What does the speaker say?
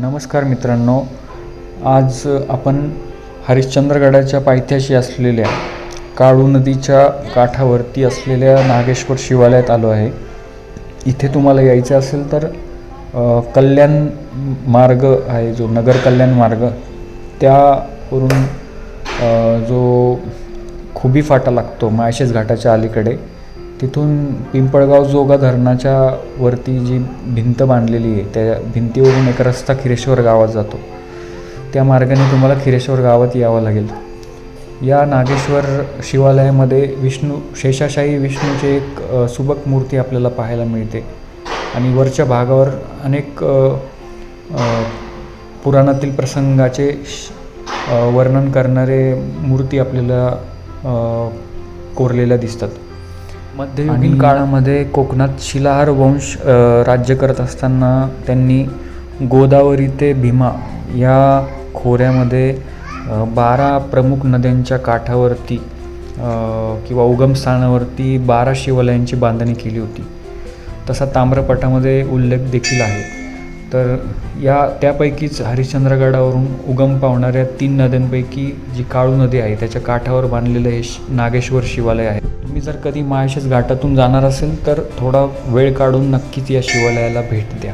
नमस्कार मित्रांनो आज आपण हरिश्चंद्रगडाच्या पायथ्याशी असलेल्या काळू नदीच्या काठावरती असलेल्या नागेश्वर शिवालयात आलो आहे. इथे तुम्हाला यायचं असेल तर कल्याण मार्ग आहे जो नगर कल्याण मार्ग. त्यावरून जो खुबी फाटा लागतो माळशेज घाटाच्या अलीकडे तिथून पिंपळगाव जोगा धरणाच्या वरती जी भिंत बांधलेली आहे त्या भिंतीवरून एक रस्ता खिरेश्वर गावात जातो. त्या मार्गाने तुम्हाला खिरेश्वर गावात यावं लागेल. या नागेश्वर शिवालयामध्ये विष्णू शेषाशाही विष्णूची एक सुबक मूर्ती आपल्याला पाहायला मिळते. आणि वरच्या भागावर अनेक पुराणातील प्रसंगाचे वर्णन करणारे मूर्ती आपल्याला कोरलेल्या दिसतात. मध्ययुगीन काळामध्ये कोकणात शिलाहार वंश राज्य करत असताना त्यांनी गोदावरी ते भीमा या खोऱ्यामध्ये बारा प्रमुख नद्यांच्या काठावरती किंवा उगमस्थानावरती बारा शिवालयांची बांधणी केली होती. तसा ताम्रपटामध्ये उल्लेख देखील आहे. तर या त्यापैकीच हरिश्चंद्रगडावरून उगम पावणाऱ्या तीन नद्यांपैकी जी काळू नदी आहे त्याच्या काठावर बांधलेलं हे श- नागेश्वर शिवालय आहे. तुम्ही जर कधी माळशेज घाटातून जाणार असेल तर थोडा वेळ काढून नक्कीच या शिवालयाला भेट द्या.